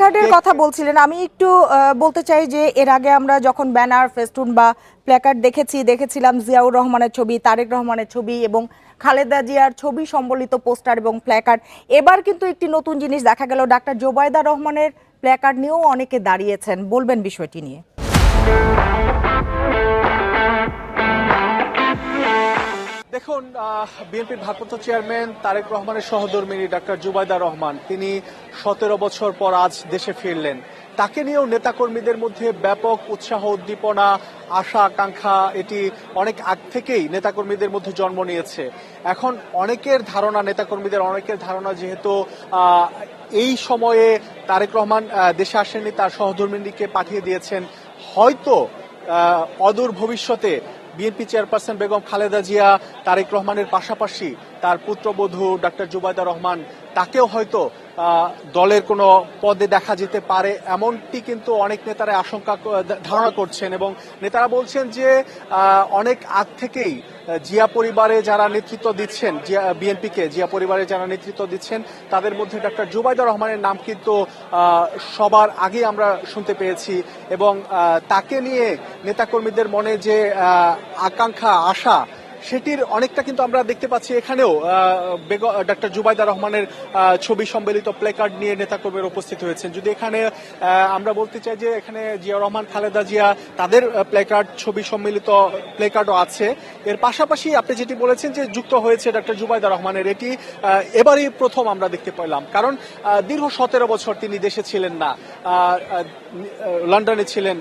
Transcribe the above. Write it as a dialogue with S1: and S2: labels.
S1: কার্ডের কথা বলছিলেন। আমি একটু বলতে চাই যে এর আগে আমরা যখন ব্যানার ফেস্টুন বা প্ল্যাকার্ড দেখেছি দেখেছিলাম জিয়াউর রহমানের ছবি তারেক রহমানের ছবি এবং খালেদা জিয়ার ছবি সম্বলিত পোস্টার এবং প্ল্যাকার্ড এবার কিন্তু একটি নতুন জিনিস দেখা গেল। ডাক্তার জোবায়দা রহমানের প্ল্যাকার্ড নিয়েও অনেকে দাঁড়িয়েছেন। বলবেন বিষয়টি নিয়ে।
S2: দেখুন বিএনপির ভারপ্রাপ্ত চেয়ারম্যান তারেক রহমানের সহধর্মিনী ডাক্তার জুবাইদা রহমান, তিনি সতেরো বছর পর আজ দেশে ফিরলেন। তাকে নিয়েও নেতাকর্মীদের মধ্যে ব্যাপক উৎসাহ, উদ্দীপনা, আশা, আকাঙ্ক্ষা, এটি অনেক আগ থেকেই নেতাকর্মীদের মধ্যে জন্ম নিয়েছে। এখন অনেকের ধারণা, নেতাকর্মীদের অনেকের ধারণা যেহেতু এই সময়ে তারেক রহমান দেশে আসেননি, তার সহধর্মিনীকে পাঠিয়ে দিয়েছেন, হয়তো অদূর ভবিষ্যতে বিএনপি চেয়ারপারসন বেগম খালেদা জিয়া, তারেক রহমানের পাশাপাশি তার পুত্রবধূ ডাক্তার জুবাইদা রহমান, তাকেও হয়তো দলের কোনো পদে দেখা যেতে পারে, এমনটি কিন্তু অনেক নেতারা আশঙ্কা ধারণা করছেন এবং নেতারা বলছেন যে অনেক আগ থেকেই জিয়া পরিবারে যারা নেতৃত্ব দিচ্ছেন, জিয়া, বিএনপিকে জিয়া পরিবারে যারা নেতৃত্ব দিচ্ছেন, তাদের মধ্যে ডক্টর জুবাইদা রহমানের নাম কিন্তু সবার আগে আমরা শুনতে পেয়েছি এবং তাকে নিয়ে নেতাকর্মীদের মনে যে আকাঙ্ক্ষা, আশা সেটির অনেকটা কিন্তু আমরা দেখতে পাচ্ছি এখানেও ডাক্তার জুবাইদা রহমানের ছবি সম্বলিত প্লেকার্ড নিয়ে নেতাকর্মীরা উপস্থিত হয়েছেন। যদি এখানে আমরা বলতে চাই যে এখানে জিয়া রহমান, খালেদা জিয়া, তাদের প্লেকার্ড, ছবি সম্মিলিত প্লেকার্ডও আছে। এর পাশাপাশি আপনি যেটি বলেছেন যে যুক্ত হয়েছে ডাক্তার জুবাইদা রহমানের, এটি এবারই প্রথম আমরা দেখতে পেলাম। কারণ দীর্ঘ সতেরো বছর তিনি দেশে ছিলেন না লন্ডনে ছিলেন।